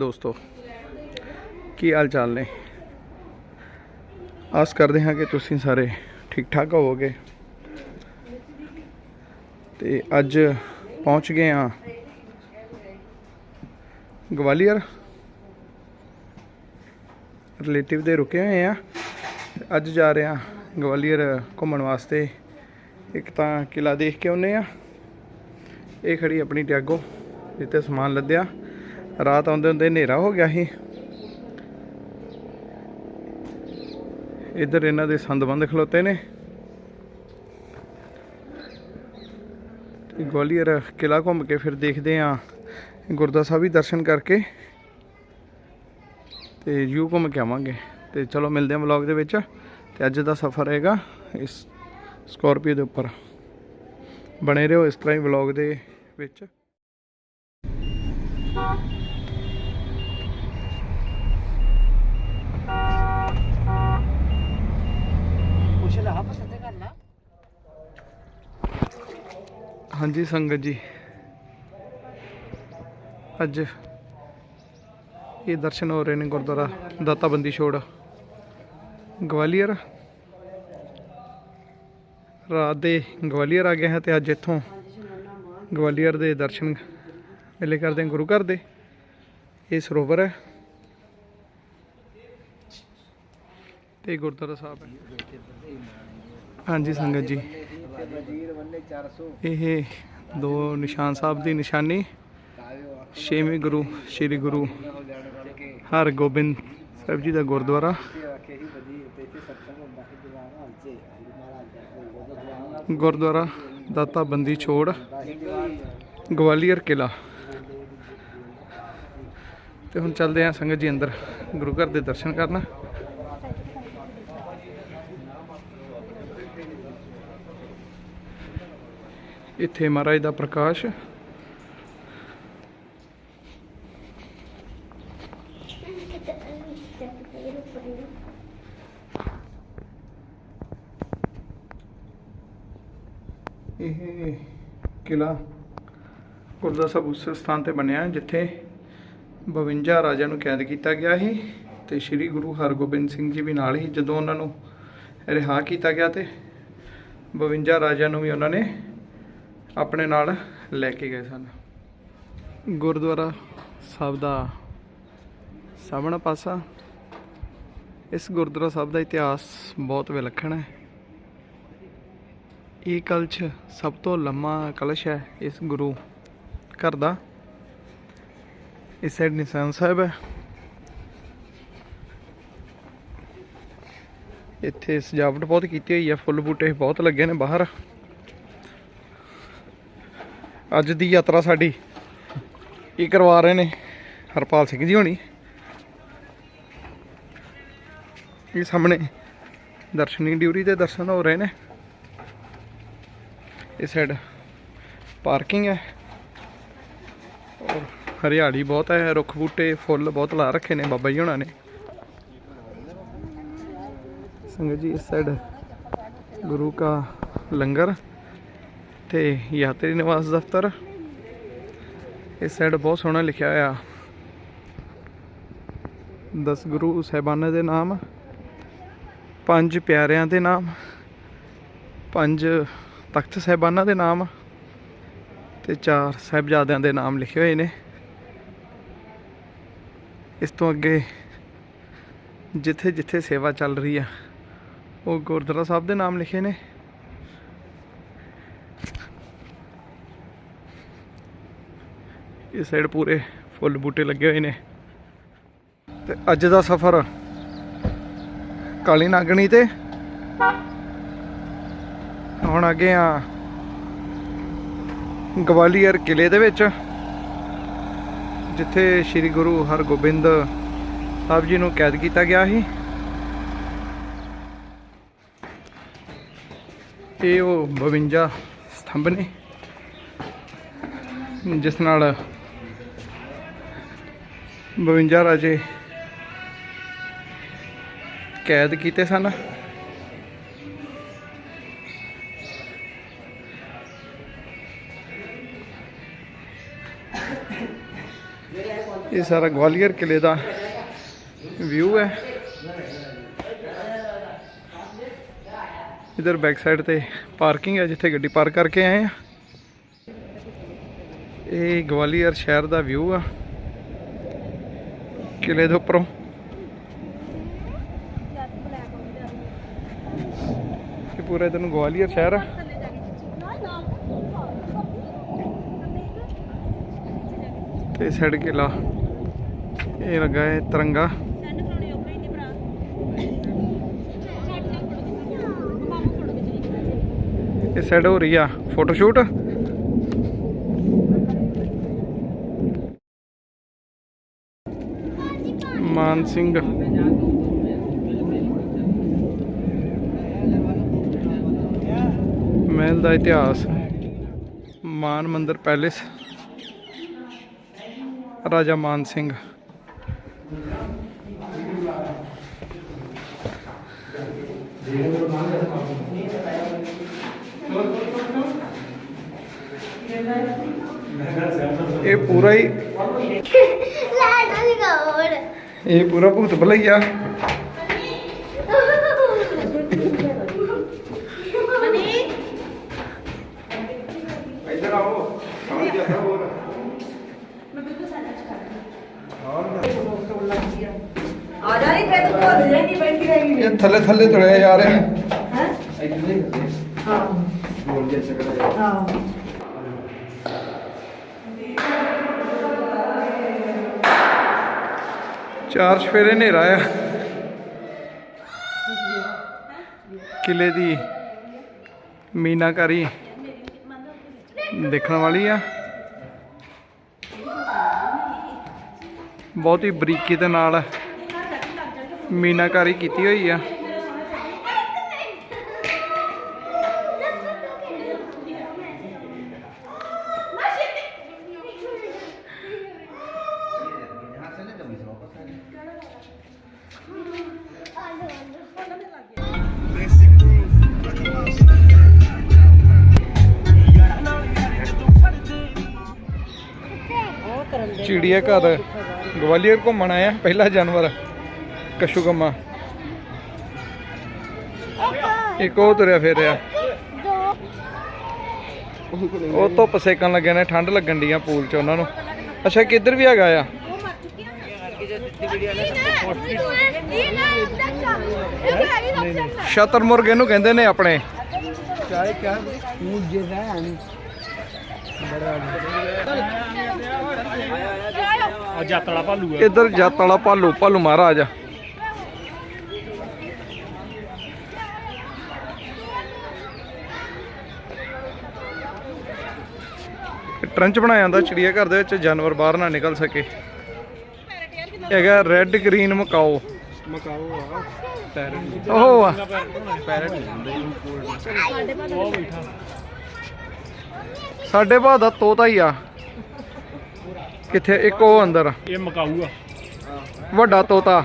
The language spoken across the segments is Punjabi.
ਦੋਸਤੋ, ਕੀ ਹਾਲ ਚਾਲ ਨੇ? ਆਸ ਕਰਦੇ ਹਾਂ ਕਿ ਤੁਸੀਂ ਸਾਰੇ ਠੀਕ ਠਾਕ ਹੋਵੋਗੇ। ਤੇ ਅੱਜ ਪਹੁੰਚ ਗਏ ਹਾਂ ਗਵਾਲੀਅਰ। ਰਿਲੇਟਿਵ ਦੇ ਰੁਕੇ ਹੋਏ ਆ ਅੱਜ ਜਾ ਰਹੇ ਹਾਂ ਗਵਾਲੀਅਰ ਘੁੰਮਣ ਵਾਸਤੇ। ਇੱਕ ਤਾਂ ਕਿਲਾ ਦੇਖ ਕੇ ਆਉਨੇ ਆ ਇਹ ਖੜੀ ਆਪਣੀ ਟਿਆਗੋ ਜਿੱਤੇ ਸਮਾਨ ਲੱਦਿਆ। ਰਾਤ ਆਉਂਦੇ ਹੁੰਦੇ ਹਨੇਰਾ ਹੋ ਗਿਆ ਸੀ। ਇੱਧਰ ਇਹਨਾਂ ਦੇ ਸੰਦ ਬੰਦ ਖਲੋਤੇ ਨੇ। ਗਵਾਲੀਅਰ ਕਿਲਾ ਘੁੰਮ ਕੇ ਫਿਰ ਦੇਖਦੇ ਆ ਗੁਰਦਾ ਸਾਹਿਬ ਵੀ ਦਰਸ਼ਨ ਕਰਕੇ ਤੇ ਯੂ ਘੁੰਮ ਕੇ ਆਵਾਂਗੇ। ਤੇ ਚਲੋ ਮਿਲਦੇ ਆ ਵਲੌਗ ਦੇ ਵਿੱਚ। ਤੇ ਅੱਜ ਦਾ ਸਫ਼ਰ ਹੈਗਾ ਇਸ ਸਕੋਰਪੀਓ ਦੇ ਉੱਪਰ। ਬਣੇ ਰਹੋ ਇਸ ਤਰ੍ਹਾਂ ਹੀ ਵਲੌਗ ਦੇ ਵਿੱਚ ਪੁੱਛ ਲਾ ਪਸੰਦ ਕਰ ਲਾ ਹਾਂਜੀ ਸੰਗਤ ਜੀ। ਅੱਜ ਇਹ ਦਰਸ਼ਨ ਹੋ ਰਹੇ ਨੇ ਗੁਰਦੁਆਰਾ ਦਾਤਾਬੰਦੀ ਛੋੜ। ਗਵਾਲੀਅਰ। ਰਾਤ ਦੇ ਗਵਾਲੀਅਰ ਆ ਗਏ ਹਾਂ ਤੇ ਅੱਜ ਇੱਥੋਂ ਗਵਾਲੀਅਰ ਦੇ ਦਰਸ਼ਨ ਮੇਲੇ ਕਰਦੇ ਹਾਂ, ਗੁਰੂ ਘਰ ਦੇ। ਇਹ ਸਰੋਵਰ ਹੈ। ਤੇ ਗੁਰਦੁਆਰਾ ਸਾਹਿਬ ਹੈ। ਹਾਂਜੀ ਸੰਗਤ ਜੀ। ਇਹ ਦੋ ਨਿਸ਼ਾਨ ਸਾਹਿਬ ਦੀ ਨਿਸ਼ਾਨੀ। ਛੇਵੇਂ ਗੁਰੂ, ਸ੍ਰੀ ਗੁਰੂ ਹੋ ਹਰਗੋਬਿੰਦ ਸਾਹਿਬ ਜੀ ਦਾ ਗੁਰਦੁਆਰਾ। ਗੁਰਦੁਆਰਾ ਦਾਤਾ ਬੰਦੀ ਛੋੜ, ਗਵਾਲੀਅਰ ਕਿਲਾ ਤੇ ਹੁਣ ਚੱਲਦੇ ਹਾਂ ਸੰਗਤ ਜੀ ਅੰਦਰ, ਗੁਰੂ ਘਰ ਦੇ ਦਰਸ਼ਨ ਕਰਨ। ਇੱਥੇ ਮਹਾਰਾਜ ਦਾ ਪ੍ਰਕਾਸ਼। ਇਹ ਕਿਲਾ ਗੁਰਦੁਆਰਾ ਸਾਹਿਬ ਉਸ ਸਥਾਨ ਤੇ ਬਣਿਆ, ਜਿੱਥੇ 52 ਰਾਜਿਆਂ ਨੂੰ ਕੈਦ ਕੀਤਾ ਗਿਆ ਸੀ ਤੇ ਸ੍ਰੀ ਗੁਰੂ ਹਰਗੋਬਿੰਦ ਸਿੰਘ ਜੀ ਵੀ ਨਾਲ ਹੀ ਜਦੋਂ ਉਹਨਾਂ ਨੂੰ ਰਿਹਾ ਕੀਤਾ ਗਿਆ ਤੇ 52 ਰਾਜਿਆਂ ਨੂੰ ਵੀ ਉਹਨਾਂ ਨੇ ਆਪਣੇ ਨਾਲ ਲੈ ਕੇ ਗਏ ਸਨ। ਗੁਰਦੁਆਰਾ ਸਾਹਿਬ ਦਾ ਸਾਹਮਣਾ ਪਾਸਾ। ਇਸ ਗੁਰਦੁਆਰਾ ਸਾਹਿਬ ਦਾ ਇਤਿਹਾਸ ਬਹੁਤ ਵਿਲੱਖਣ ਹੈ। ਇਹ ਕਲਸ਼ ਸਭ ਤੋਂ ਲੰਮਾ ਕਲਸ਼ ਹੈ ਇਸ ਗੁਰੂ ਘਰ ਦਾ। ਇਸ ਸਾਈਡ ਨਿਸ਼ਾਨ ਸਾਹਿਬ ਹੈ। ਇੱਥੇ ਸਜਾਵਟ ਬਹੁਤ ਕੀਤੀ ਹੋਈ ਹੈ। ਫੁੱਲ ਬੂਟੇ ਬਹੁਤ ਲੱਗੇ ਨੇ ਬਾਹਰ। ਅੱਜ ਦੀ ਯਾਤਰਾ ਸਾਡੀ ਇਹ ਕਰਵਾ ਰਹੇ ਨੇ? ਹਰਪਾਲ ਸਿੰਘ ਜੀ ਹੋਣੀ। ਇਹ ਸਾਹਮਣੇ ਦਰਸ਼ਨੀ ਡਿਊਰੀ ਦੇ ਦਰਸ਼ਨ ਹੋ ਰਹੇ ਨੇ। ਇਸ ਸਾਈਡ ਪਾਰਕਿੰਗ ਹੈ। ਔਰ ਹਰਿਆਲੀ ਬਹੁਤ ਹੈ, ਰੁੱਖ ਬੂਟੇ, ਫੁੱਲ ਬਹੁਤ ਲਾ ਰੱਖੇ ਨੇ ਬਾਬਾ ਜੀ ਹੋਣਾ ਨੇ। ਸੰਗਤ ਜੀ, ਇਸ ਸਾਈਡ ਗੁਰੂ ਕਾ ਲੰਗਰ ਤੇ ਯਾਤਰੀ ਨਿਵਾਸ ਦਫ਼ਤਰ। ਇਸ ਸਾਈਡ ਬਹੁਤ ਸੋਹਣਾ ਲਿਖਿਆ ਹੋਇਆ। ਦਸ ਗੁਰੂ ਸਾਹਿਬਾਨਾਂ ਦੇ ਨਾਮ, ਪੰਜ ਪਿਆਰਿਆਂ ਦੇ ਨਾਮ, ਪੰਜ ਤਖਤ ਸਾਹਿਬਾਨਾਂ ਦੇ ਨਾਮ ਤੇ ਚਾਰ ਸਾਹਿਬਜ਼ਾਦਿਆਂ ਦੇ ਨਾਮ ਲਿਖੇ ਹੋਏ ਨੇ। ਇਸ ਤੋਂ ਅੱਗੇ ਜਿੱਥੇ ਜਿੱਥੇ ਸੇਵਾ ਚੱਲ ਰਹੀ ਆ, ਉਹ ਗੁਰਦੁਆਰਾ ਸਾਹਿਬ ਦੇ ਨਾਮ ਲਿਖੇ ਨੇ। ਇਸ ਸਾਈਡ ਪੂਰੇ ਫੁੱਲ ਬੂਟੇ ਲੱਗੇ ਹੋਏ ਨੇ। ਤੇ ਅੱਜ ਦਾ ਸਫ਼ਰ ਕਾਲੀ ਨਾਗਣੀ ਤੇ। ਹੁਣ ਅੱਗੇ ਆ ਗਵਾਲੀਅਰ ਕਿਲੇ ਦੇ ਵਿੱਚ, ਜਿੱਥੇ ਸ੍ਰੀ ਗੁਰੂ ਹਰਗੋਬਿੰਦ ਸਾਹਿਬ ਜੀ ਨੂੰ ਕੈਦ ਕੀਤਾ ਗਿਆ ਸੀ। ਇਹ ਉਹ 52 ਸਤੰਭ ਨੇ, ਜਿਸ ਨਾਲ 52 ਰਾਜੇ ਕੈਦ ਕੀਤੇ ਸਨ। ਇਹ ਸਾਰਾ ਗਵਾਲੀਅਰ ਕਿਲੇ ਦਾ ਵਿਊ ਹੈ। ਇਧਰ ਬੈਕ ਸਾਈਡ ਤੇ ਪਾਰਕਿੰਗ ਹੈ, ਜਿੱਥੇ ਗੱਡੀ ਪਾਰਕ ਕਰਕੇ ਆਏ ਆ ਇਹ ਗਵਾਲੀਅਰ ਸ਼ਹਿਰ ਦਾ ਵਿਊ ਆ। ਕਿਲੇ ਦੇ ਉੱਪਰੋਂ। ਇਹ ਪੂਰਾ ਇਧਰ ਗਵਾਲੀਅਰ ਸ਼ਹਿਰ ਆ। ਤੇ ਸਾਈਡ ਕਿਲਾ। ਇਹ ਲੱਗਾ ਹੈ ਤਿਰੰਗਾ। ਇਹ ਸਾਈਡ ਹੋ ਰਹੀ ਆ, ਫੋਟੋ ਸ਼ੂਟ? ਮਾਨ ਸਿੰਘ। ਮਹਿਲ ਦਾ ਇਤਿਹਾਸ। ਮਾਨ ਮੰਦਰ ਪੈਲੇਸ। ਰਾਜਾ ਮਾਨ ਸਿੰਘ। ਇਹ ਪੂਰਾ ਹੀ ਲਾਡਾ ਦੀ ਗੌੜ ਇਹ ਪੂਰਾ ਭੂਤ ਭਲਈਆ ਮਨੀ ਇੱਧਰ ਆਓ ਸਮਝ ਗਿਆ ਸਭ ਹੋਰ ਚਾਰ ਸਫੇਰੇ ਹਨੇਰਾ ਆ। ਕਿਲੇ ਦੀ ਮੀਨਾਕਾਰੀ ਦੇਖਣ ਵਾਲੀ ਆ। ਬਹੁਤ ਹੀ ਬਰੀਕੀ ਦੇ ਨਾਲ ਮੀਨਾਕਾਰੀ ਕੀਤੀ ਹੋਈ ਆ। ਚਿੜੀਆ ਘਰ, ਗਵਾਲੀਅਰ ਘੁੰਮਣ ਆਇਆ, ਪਹਿਲਾ ਜਾਨਵਰ, ਕਸ਼ੂਕੰਮਾ। ਇੱਕ ਉਹ ਤੁਰਿਆ ਫਿਰ ਰਿਹਾ ਉਹ ਧੁੱਪ ਸੇਕਣ ਲੱਗੇ ਨੇ, ਠੰਡ ਲੱਗਣ ਡੀਆਂ ਪੂਲ 'ਚ ਉਹਨਾਂ ਨੂੰ। ਅੱਛਾ, ਕਿੱਧਰ ਵੀ ਹੈਗਾ ਆ? ਸ਼ਤਰਮੁਰਗ ਨੂੰ ਕਹਿੰਦੇ ਨੇ ਆਪਣੇ। ਚਾਹੇ ਕਿਆ ਇੱਧਰ ਜੱਤ ਵਾਲਾ ਭਾਲੂ ਭਾਲੂ ਮਹਾਰਾਜ। ਆ ਇਹ ਟਰੰਚ ਬਣਾਇਆ ਜਾਂਦਾ ਚਿੜੀਆ ਘਰ ਦੇ ਵਿੱਚ ਜਾਨਵਰ ਬਾਹਰ ਨਾ ਨਿਕਲ ਸਕੇ। ਇਹ ਹੈਗਾ ਰੈੱਡ ਗ੍ਰੀਨ ਮਕਾਓ। ਮਕਾਓ ਆ ਪੈਰਟ ਉਹ ਆ। ਪੈਰਟ ਹੁੰਦੇ ਸਾਡੇ ਭਾਅ ਦਾ ਤੋਤਾ ਹੀ ਆ। ਕਿੱਥੇ? ਇੱਕ ਉਹ ਅੰਦਰ ਇਹ ਮਕਾਊ ਆ ਵੱਡਾ ਤੋਤਾ।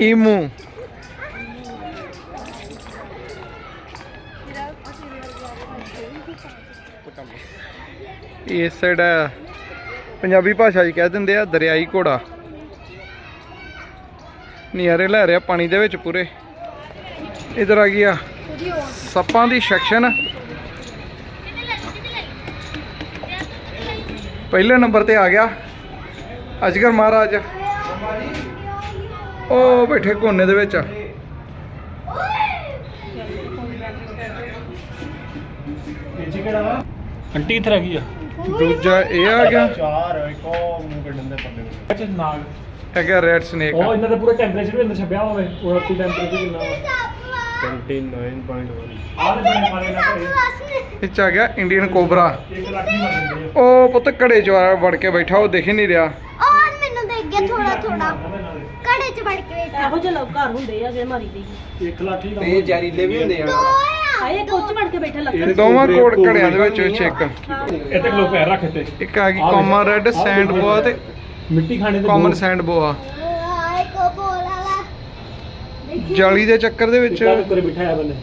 ਈਮੂ। ਇਸ ਸਾਈਡ ਪੰਜਾਬੀ ਭਾਸ਼ਾ 'ਚ ਕਹਿ ਦਿੰਦੇ ਆ ਦਰਿਆਈ ਘੋੜਾ। ਨਿਆਰੇ ਲੈ ਰਿਹਾ ਪਾਣੀ ਦੇ ਵਿੱਚ ਪੂਰੇ। ਇਧਰ ਆ ਗਈ ਆ ਸੱਪਾਂ ਦੀ ਸੈਕਸ਼ਨ ਪਹਿਲੇ ਨੰਬਰ ਤੇ ਆ ਗਿਆ। ਅਜਗਰ ਮਹਾਰਾਜ। ਉਹ ਬੈਠੇ ਕੋਨੇ ਦੇ ਵਿੱਚ। ਆਂਟੀ ਇੱਥੇ ਰਹਿ ਗਈ ਆ। ਦੂਜਾ ਇਹ ਆ ਗਿਆ। ਚਾਰ ਇੱਕ ਉਹ ਮੂੰਹ ਕੱਢਣ ਦੇ ਪੱਲੇ ਵਿੱਚ ਨਾਗ ਹੈਗਾ ਰੈਡ ਸਨੇਕ ਉਹ ਇਹਨਾਂ ਦਾ ਪੂਰਾ ਟੈਂਪਰੇਚਰ ਵੀ ਅੰਦਰ ਛੱਪਿਆ ਹੋਵੇ ਉਹ ਰੱਤੀ ਟੈਂਪਰੇਚਰ ਕਿੰਨਾ ਵਾ। 29.1 ਆਹ ਦੇ ਬਣੇ ਮਾਰੇ ਨਾ ਘਰੇ ਇਹ ਚ ਆ ਗਿਆ ਇੰਡੀਅਨ ਕੋਬਰਾ ਉਹ ਪੁੱਤ ਘੜੇ ਚ ਆ ਵੜ ਕੇ ਬੈਠਾ ਉਹ ਦਿਖ ਹੀ ਨਹੀਂ ਰਿਹਾ। ਔਰ ਮੈਨੂੰ ਦੇਖ ਗਿਆ ਥੋੜਾ ਥੋੜਾ ਕੜੇ ਚ ਵੜ ਕੇ ਬੈਠਾ। ਇਹੋ ਜਿਹੇ ਲੋਕ ਘਰ ਹੁੰਦੇ ਆ ਜੇ ਮਾਰੀ ਦੇ ਇੱਕ ਲੱਖ ਹੀ ਤੇ ਇਹ ਜ਼ਹਿਰੀਲੇ ਵੀ ਹੁੰਦੇ ਆ। ਦੋਇਆ ਆਏ ਕੁੱਚ ਵੜ ਕੇ ਬੈਠੇ ਲੱਕੜ ਦੋਵਾਂ ਕੋੜ ਘੜਿਆਂ ਦੇ ਵਿੱਚ ਵਿੱਚ ਇੱਕ ਇੱਥੇ ਲੋਕ ਪੈਰ ਰੱਖ ਇੱਥੇ। ਇੱਕ ਆ ਗਈ ਕਾਮਨ ਰੈਡ ਸੈਂਡ ਬੋਆ ਤੇ ਮਿੱਟੀ ਖਾਣੇ ਦੇ ਕਾਮਨ ਸੈਂਡ ਬੋਆ। ਜਾਲੀ ਦੇ ਚੱਕਰ ਦੇ ਵਿੱਚ ਬਿਠਾਇਆ ਬੰਦੇ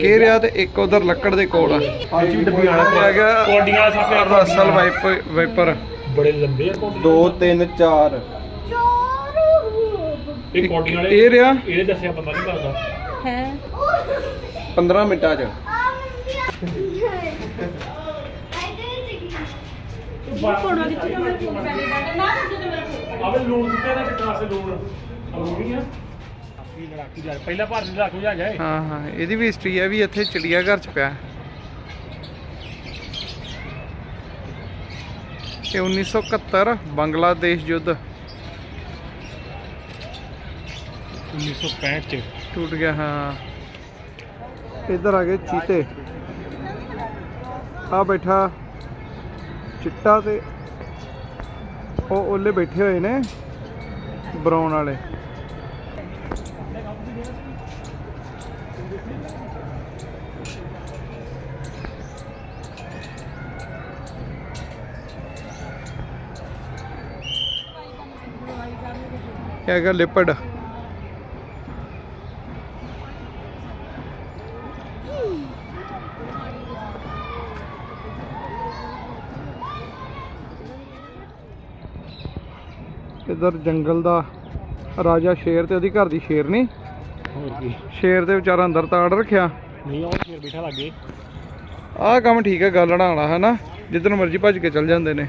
ਇਹ ਰਿਹਾ ਤੇ ਇੱਕ ਉਧਰ ਲੱਕੜ ਦੇ ਕੋਲ ਆ। ਅੱਜ ਵੀ ਡੱਬੀ ਆਣਾ ਆ ਗਿਆ ਕੋਡੀਆਂ ਸੱਪ ਰਸਲ ਵਾਈਪ ਵਾਈਪਰ। ਬੜੇ ਲੰਬੇ ਆ ਕੋਡੀ 2 3 4 ਇਹ ਕੋਡੀਆਂ ਵਾਲੇ ਇਹ ਰਿਹਾ। ਇਹਨੇ ਦੱਸਿਆ ਪਤਾ ਨਹੀਂ ਕਰਦਾ 15 ਮਿੰਟਾਂ 'ਚ। ਆਵੇ ਲੂਣ ਸੁੱਟਿਆ ਨਾ ਕਿਤਨਾ ਸੇ ਲੂਣ? ਆ। ਕੀ ਲੜਾਕੀ ਜਾ ਪਹਿਲਾ ਭਾਰਤ ਦਾ ਰੱਖ ਜਾ ਜਾਏ ਹਾਂ ਹਾਂ ਇਹਦੀ ਵੀ ਹਿਸਟਰੀ ਹੈ ਵੀ ਇੱਥੇ ਚਿੜੀਆ ਘਰ ਚ ਪਿਆ। ਇਹ 1971 ਬੰਗਲਾਦੇਸ਼ ਯੁੱਧ। 1965 ਚ। ਟੁੱਟ ਗਿਆ ਹਾਂ। ਇੱਧਰ ਆ ਗਏ ਚੀਤੇ। ਆ ਬੈਠਾ ਚਿੱਟਾ ਤੇ ਉਹ ਉਹਲੇ ਬੈਠੇ ਹੋਏ ਨੇ ਬਰਾਉਨ ਵਾਲੇ। ਇਹ ਹੈਗਾ ਲਿਪੜ ਇਧਰ ਜੰਗਲ ਦਾ ਰਾਜਾ ਸ਼ੇਰ ਤੇ ਉਹਦੀ ਘਰ ਦੀ ਸ਼ੇਰਨੀ। ਹੋਰ ਕੀ। ਸ਼ੇਰ ਦੇ ਵਿਚਾਰਾ ਅੰਦਰ ਤਾੜ ਰੱਖਿਆ। ਨਹੀਂ ਉਹ ਫੇਰ ਬੈਠਾ ਲੱਗੇ। ਆਹ ਕੰਮ ਠੀਕ ਹੈ ਗੱਲ ਵਾਲਾ ਹੈ ਨਾ ਜਿੱਦਨ ਮਰਜ਼ੀ ਭੱਜ ਕੇ ਚੱਲ ਜਾਂਦੇ ਨੇ।